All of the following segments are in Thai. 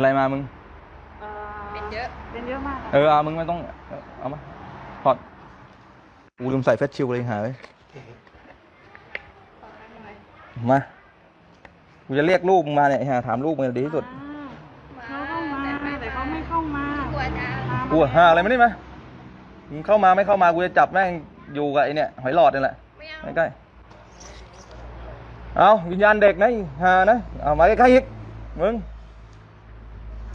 อะไรมามึง เออเป็นเยอะ เป็นเยอะมากเออเอามึงไม่ต้อง เอามาถอดกูลืมใส่เฟสชิลด์เลยหาเว้ยมา กูจะเรียกลูกมึงมาเนี่ยหาถามลูกมึงดีที่สุด เขาเข้ามาแต่เขาไม่เข้ามากลัวจะกลัวหาอะไรไม่ได้ไหมมึงเข้ามาไม่เข้ามากูจะจับแม่งอยู่กับไอเนี่ยหอยหลอดนี่แหละไม่ใกล้เอาวิญญาณเด็กนะอีหานะ เอามาใกล้ๆอีกมึง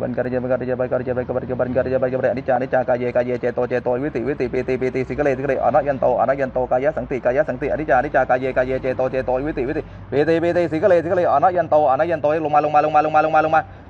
บันการเจบันการเจบันการเจบันการเจบันการเจบันการเจอนิจานิจากายเยกายเยเจโตเจโตวิติวิติปีติปีติสิกเลสิกเลอนัยันโตอนัยันโตกายสังติกายสังติอนิจานิจากายเยกายเยเจโตเจโตวิติวิติปีติปีติสิกเลสิกเลอนัยันโตอนัยันโตลงมาลงมาลงมาลงมาลงมา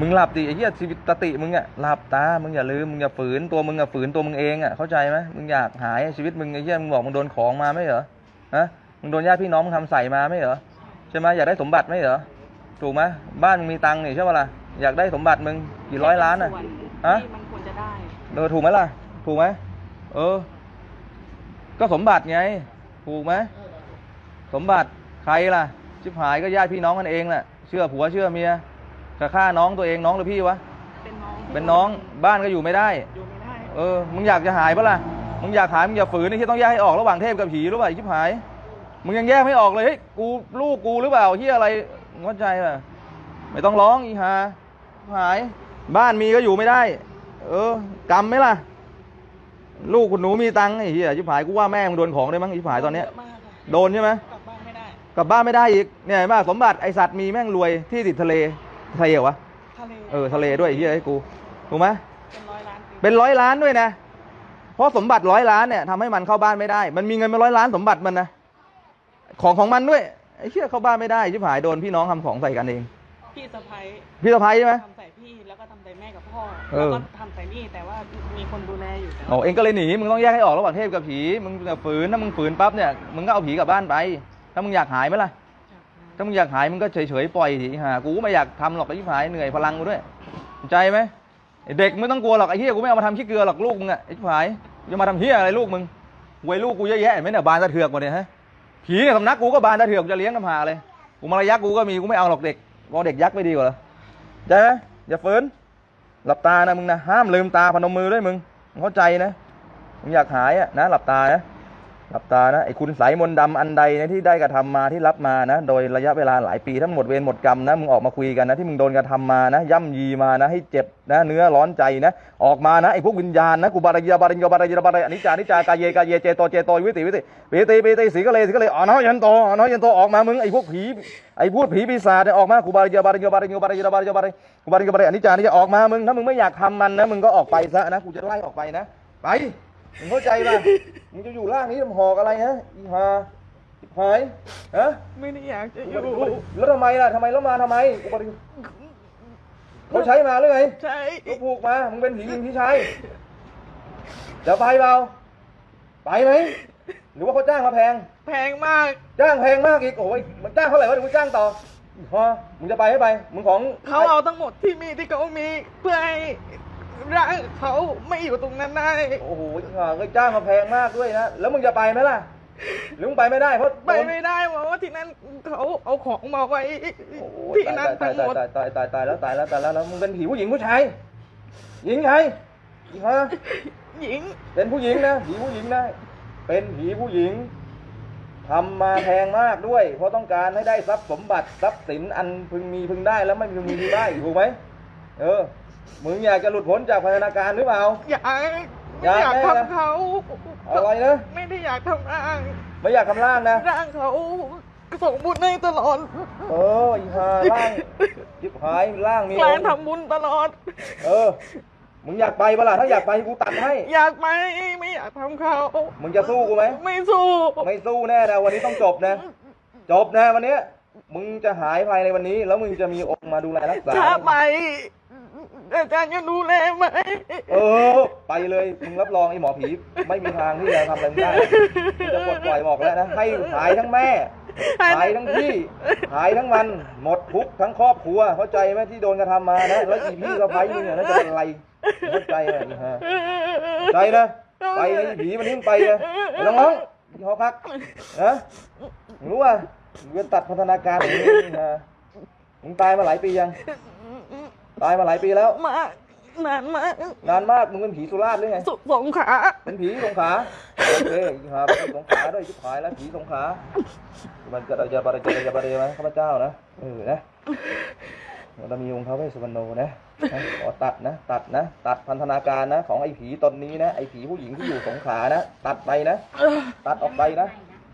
มึงหลับดิไอ้เหี้ยชีวิตสติมึงอะหลับตา มึงอย่าลืม มึงอย่าฝืนตัวมึงอะฝืนตัวมึงเองอะเข้าใจไหมมึงอยากหายชีวิตมึงไอ้เหี้ยมึงบอกมึงโดนของมาไม่เหรอฮะมึงโดนญาติพี่น้องมึงทำใส่มาไม่เหรอใช่ไหมอยากได้สมบัติไม่เหรอถูกไหมบ้านมึงมีตังค์นี่ใช่ปะล่ะอยากได้สมบัติมึงกี่ร้อยล้านอะส่วฮะที่มันควรจะได้เออถูกไหมล่ะ ถูกไหมเออ ก็สมบัติไง ถูกไหมสมบัติใครล่ะชิบหายก็ญาติพี่น้องกันเองแหละเชื่อผัวเชื่อเมีย จะฆ่าน้องตัวเองน้องหรือพี่วะ เป็นน้องเป็นน้องบ้านก็อยู่ไม่ได้ อยู่ไม่ได้เออ มึงอยากจะหายปะล่ะ มึงอยากหายมึงอย่าฝืนนี่ที่ต้องแยกให้ออกระหว่างเทพกับผีรู้ป่ะไอ้ชิบหาย มึงยังแยกไม่ออกเลยเฮ้ยกูลูกกูหรือเปล่าที่อะไรมึงเข้าใจป่ะไม่ต้องร้องอีหาหาย บ้านมีก็อยู่ไม่ได้ เออกรรมไหมล่ะ ลูกคุณหนูมีตังค์ไอ้เหี้ยชิบหายกูว่าแม่มึงโดนของได้มั้งชิบหายตอนเนี้ยเะมากค่ะโดนใช่ไหม กลับบ้านไม่ได้ กลับบ้านไม่ได้อีกเนี่ยเห็นป่ะสมบัติไอสัตว์มีแม่งรวยที่ติดทะเล ทะเลเหรอวะ ทะเลเออทะเลด้วยไอ้เหี้ยไอ้กูถูกไหมเป็นร้อยล้านปีเป็นร้อยล้านด้วยนะ เพราะสมบัติร้อยล้านเนี่ยทำให้มันเข้าบ้านไม่ได้ มันมีเงินเป็นร้อยล้านสมบัติมันนะ ของของมันด้วยไอ้เชี่ยเข้าบ้านไม่ได้ชิบหายโดนพี่น้องทำของใส่กันเอง พี่สะพ้ายพี่สะพ้ายใช่ไหม ทำใส่พี่แล้วก็ทำใส่แม่กับพ่อเอแล้วอก็ทำใส่นี่แต่ว่ามีคนดูแลอยู่แต่โอ้เองก็เลยหนีมึงต้องแยกให้ออกระหว่างเทพกับผีมึงอย่าฝืนถ้ามึงฝืนปั๊บเนี่ยมึงก็เอาผีกลับบ้านไป ถ้ามึงอยากหายไหมล่ะ ถ้ามึงอยากหายมึงก็เฉยๆปล่อยทีฮะกูไม่อยากทำหรอกไอ้ชิบหายเหนื่อยพลังกูด้วยเข้าใจไหมไอ้เด็กไม่ต้องกลัวหรอกไอ้เหี้ยกูไม่เอามาทำขี้เกลือหรอกลูกมึงอะไอ้ชิบหายจะมาทำเหี้ยอะไรลูกมึงหวยลูกกูเยอะแยะเห็นไหมเนี่ยบานตะเถือกหมดเนี่ยฮะผีเนี่ยสำนักกูก็บานตะเถือกจะเลี้ยงกันหาเลยกูมารยักกูก็มีกูไม่เอาหรอกเด็กรอเด็กยักษ์ไม่ดีกว่าเหรอใจไหมอย่าฝืนหลับตานะมึงนะห้ามลืมตาพนมมือด้วยมึงมึงเข้าใจนะมึงอยากหายอะนะหลับตานะ หลับตานะไอ้คุณสายมนต์ดำอันใดนะที่ได้กระทำมาที่รับมานะ โดยระยะเวลาหลายปีทั้งหมดเวรหมดกรรมนะมึงออกมาคุยกันนะที่มึงโดนกระทำมานะ ย่ำยีมานะให้เจ็บนะ เนื้อร้อนใจนะ ออกมานะไอ้พวกวิญญาณนะกูบารยาบารยาบารยาบารยาอนิจจานิจจากายเยกายเยเจโตเจโตวิติวิติวิติวิติสีกะเลยสีกะเลยอ๋อน้อยยันโตอ๋อน้อยยันโตออกมามึงไอ้พวกผีไอ้พวกผีปีศาจเนี่ยออกมากูบารยาบารยาบารยาบารยาบารยาบารยาบารยาบารยาอนิจจานิจจาออกมามึงถ้ามึงไม่อยากทำมันนะมึงก็ออกไปซะนะกูจะไล่ออกไปนะไป มึงเข้าใจป่ะ มึงจะอยู่ล่างนี้ทำหอกอะไรฮะอีหาอีหายฮะไม่ได้อยากจะอแล้วยู่แล้วทำไมล่ะทำไมแล้วมาทำไมอุบัติเขาใช้มาหรือไงใช่เขาผูกมา มึงเป็นผียิงพี่ชายจะไปเปล่าไปไหมหรือว่าเขาจ้างมาแพง แพงมาก จ้างแพงมากอีกโอ้ยมันจ้างเท่าไหร่วะเดี๋ยวกูจ้างต่อพอมึงจะไปให้ไป มึงของเขาเอาทั้งหมดที่มีที่เขามีเพื่อให้ ร่างเขาไม่อยู่ตรงนั้นได้ โอ้โหเงินจ้างมาแพงมากด้วยนะ แล้วมึงจะไปไหมล่ะ หรือมึงไปไม่ได้เพราะไปไม่ได้เพราะว่าที่นั่นเขาเอาของมาไว้โอ้โหที่ตายนั่นตาทั้ยงหมดตายตายตายตายตายแล้วตายแล้วตายแล้วแล้วมึงเป็นผีผู้หญิงผู้ชายหญิงไงหญิงฮะหญิง เป็นผู้หญิงนะผีผู้หญิงนะเป็นผีผู้หญิงทำมาแพงมากด้วย เพราะต้องการให้ได้ทรัพย์สมบัติทรัพย์สินอันพึงมีพึงได้แล้วไม่พึงมีพึงได้ถูกไหมเออ มึงอยากจะหลุดพ้นจากพันธนาการหรือเปล่า อยากอยากไม่อยากได้นะทำเขาอะไรนะ ไม่ได้อยากทำร่างไม่อยากทำร่างนะ ร่างเขาส่งบุญให้ตลอด เอออีหาร่างจิบหายร่างมีแกลองค์ทำบุญตลอด เออ มึงอยากไปปะล่ะถ้าอยากไปกูตัดให้ อยากไปไม่อยากทำเขา มึงจะสู้กูไหม ไม่สู้ ไม่สู้แน่นะวันนี้ต้องจบนะ จบนะวันเนี้ยมึงจะหายภายในวันนี้ แล้วมึงจะมีองค์มาดูแลรักษาถ้าไป อาจารย์จะดูแลไหมเออ ไปเลยมึงรับรองไอ้หมอผี ไม่มีทางที่จะทำอะไรมึงได้มึงจะปลดปล่อยบอกแล้วนะให้หายทั้งแม่ หายทั้งพี่ หายทั้งมัน หมดทุกข์ทั้งครอบครัว เข้าใจไหมที่โดนกระทำมานะ แล้วอีพี่สะพ้ายมึงเนี่ยน่าจะเป็นอะไรเข้าใจไหมอีห่าใจนะ ไปนะอีผีมันนิ่งไปนะไอ้น้องๆที่หอพักนะรู้ว่ามึงจะตัดพัฒนาการของมึงนะมึงตายมาหลายปียัง ตายมาหลายปีแล้ว มากนานมากนานมากมึงเป็นผีสุราษฎร์หรือไง สุสงขลาเป็นผีสงขลาโอเคอีหาเป็นผีสงขลาด้วยชิบหายแล้วผีสงขลามันจะจะบาระจะจะบาระไหมข้าพเจ้านะเออนะเรามีองค์พระเวสสุวรรณโนนะนะขอตัดนะ ตัดนะ ตัดพันธนาการนะ ของไอ้ผีตนนี้นะ ไอ้ผีผู้หญิงที่อยู่สงขลานะ ตัดไปนะ ตัดออกไปนะ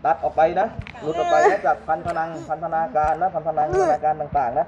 ตัดออกไปนะ หลุดออกไปนะจากพันธนัง พันธนาการนะ พันธนังพันธนาการต่างๆนะ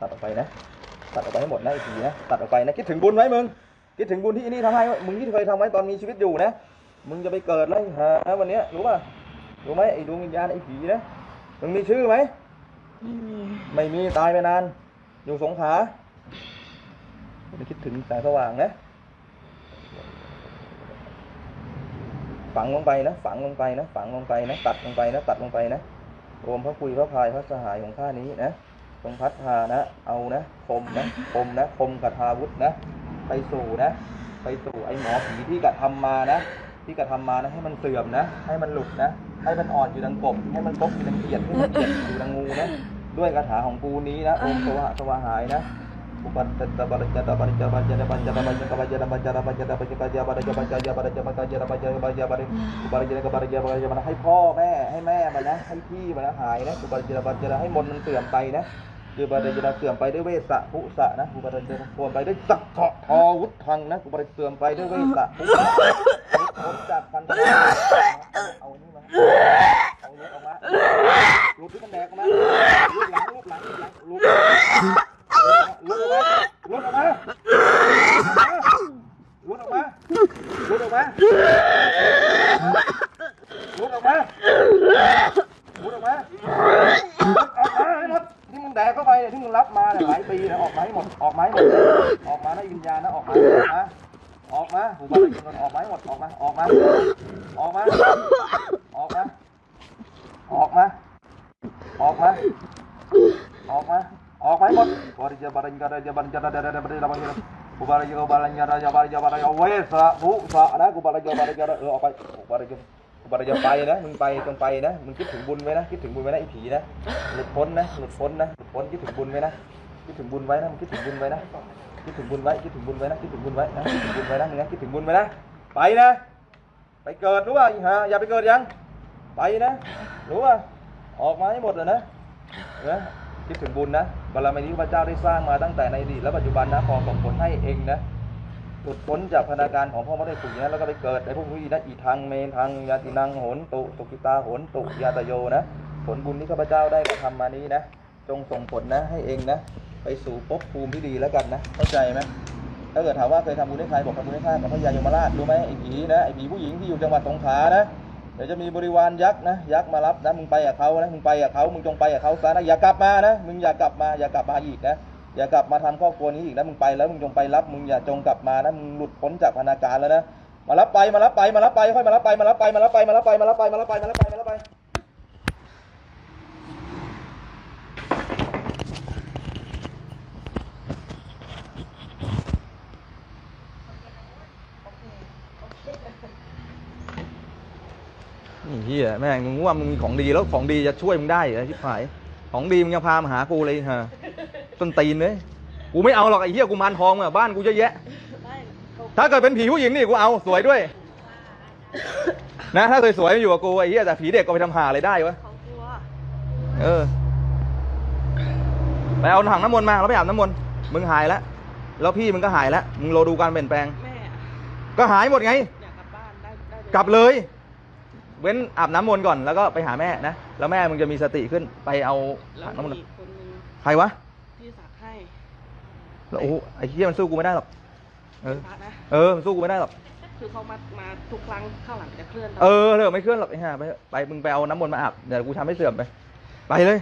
ตัดออกไปนะ ตัดออกไปให้หมดนะไอ้ผีนะ ตัดออกไปนะ คิดถึงบุญไว้มึง คิดถึงบุญที่อีนี่ทำให้ไว้มึงที่เคยทำไว้ตอนมีชีวิตอยู่นะ มึงจะไปเกิดแล้วฮะวันเนี้ยรู้ป่ะ รู้ไหมไอ้ดวงวิญญาณไอ้ผีนะ มึงมีชื่อไหมไม่มีตายไปนาน อยู่สงขลาไม่คิดถึงแสงสว่างนะ ฝังลงไปนะ ฝังลงไปนะ ฝังลงไปนะ ตัดลงไปนะ ตัดลงไปนะรวมพระคุยพระพายพระสหายของข้านี้นะ ทรงพัดพานะ เอานะ คมนะ คมนะ คมกระทาวุธนะ ไปสู่นะ ไปสู่ไอ้หมอผีที่กระทำมานะ ที่กระทำมานะ ให้มันเสื่อมนะ ให้มันหลุดนะ ให้มันอ่อนอยู่ดังกบ ให้มันกบอยู่ดังเกียดให้มันเกียดอยู่ดังงูนะ ด้วยคาถาของปูนี้นะ องค์สวะสวะหายนะ ให้พ่อแม่ให้แม่มานะให้พี่มานะหายนะกุบาลจิรบัญจรให้มนมันเสื่อมไปนะกุบาลจิรเสื่อมไปด้วยเวสะภุสะนะกุบาลจิรเสื่อมไปด้วยสักขะทอวุฒังนะกุบาลเสื่อมไปด้วยเวสะภุสะจากพันธุ์เอานี่มา แดกเข้าไปเนี่ยที่มึงรับมาเนี่ยหลายปีนะออกมาให้หมดออกมาให้หมดออกมานะวิญญาณนะออกมาออกมาออกมาหูบ้าคนออกมาให้หมดออกมาออกมาออกมาออกมาออกมาออกมาออกมาออกมาให้หมดบริจาบริจาบริจาบริจาบริจาบริจาบริจาบริจากูบริจาบริจาบริจาบริจาบริจาเวสะภุสะนะกูบริจาบริจาเออออกไปบริจา กูบริจาไปนะ มึงไปจงไปนะ มึงคิดถึงบุญไว้นะ คิดถึงบุญไว้นะไอ้ผีนะ หลุดพ้นนะ หลุดพ้นนะ หลุดพ้นคิดถึงบุญไว้นะ คิดถึงบุญไว้นะ มึงคิดถึงบุญไว้นะ คิดถึงบุญไว้ คิดถึงบุญไว้นะ คิดถึงบุญไว้นะ คิดถึงบุญไว้นะมึงนะคิดถึงบุญไว้นะ ไปนะ ไปเกิดรู้ป่ะฮะอย่าไปเกิดยัง ไปนะ รู้ป่ะ ออกมาให้หมดเลยนะนะคิดถึงบุญนะ บารมีที่พระเจ้าได้สร้างมาตั้งแต่ในอดีตและปัจจุบันนะขอส่งผลให้เองนะ หลุดพ้นจากพนาการของพ่อพระได้ปุ๋ยนะแล้วก็ไปเกิดในพวกนี้นะอีทางเมนทางยาตินังโหนตุตุกิตาโหนตุยาตโยนะ ผลบุญที่ข้าพเจ้าได้กระทำมานี้นะ จงส่งผลนะให้เองนะ ไปสู่ภพภูมิที่ดีแล้วกันนะเข้าใจไหมถ้าเกิดถามว่าเคยทำบุญให้ใครบอกทำบุญให้ข้ากับพระยายมราชรู้ไหมไอ้ผีนะไอ้ผีผู้หญิงที่อยู่จังหวัดสงขลานะเดี๋ยวจะมีบริวารยักษ์นะยักษ์มารับนะมึงไปกับเขานะมึงไปกับเขามึงจงไปกับเขาซะนะอย่ากลับมานะมึงอย่ากลับมาอย่ากลับมาอีกนะ อย่ากลับมาทำครอบครัวนี้อีกนะมึงไปแล้วมึงจงไปรับมึงอย่าจงกลับมานะมึงหลุดพ้นจากพนาการแล้วนะมารับไปมารับไปมารับไปค่อยมารับไปมารับไปมารับไปมารับไปมารับไปมารับไปมารับไปมารับไปนี่เฮียแม่งมึงว่ามึงมีของดีแล้วของดีจะช่วยมึงได้เหรอชิบหายของดีมึงยังพามาหากูเลยฮะ ต้นตีนเลยกูไม่เอาหรอกไอ้เหี้ยกูมารทองอะบ้านกูเยอะแยะ ถ้าเกิดเป็นผีผู้หญิงนี่กูเอาสวยด้วย นะ ถ้าสวยๆอยู่กับกูไอ้เหี้ยแต่ผีเด็กก็ไปทำหาอะไรได้วะเขากลัวเออไปเอาถังน้ำมนต์มาแล้วไปอาบน้ำมนต์มึงหายแล้วแล้วพี่มึงก็หายแล้วมึงรอดูการเปลี่ยนแปลงแม่อะก็หายหมดไงอยากกลับบ้านได้ได้กลับเลย เว้นอาบน้ำมนต์ก่อนแล้วก็ไปหาแม่นะแล้วแม่มึงจะมีสติขึ้นไปเอาแล้วถังน้ำมนต์มีอีกคนนึงใครวะที่สักให้ แล้วโอ้โหไอ้เหี้ยมันสู้กูไม่ได้หรอก เออ พระนะเออมันสู้กูไม่ได้หรอก คือเขามามาทุกครั้งข้างหลังจะเคลื่อนตลดเออเถอะไม่เคลื่อนหรอกไอ้ห่าไปเถอะไปมึงไปเอาน้ำมนต์มาอาบเดี๋ยวกูทำให้เสื่อมไป ไปเลย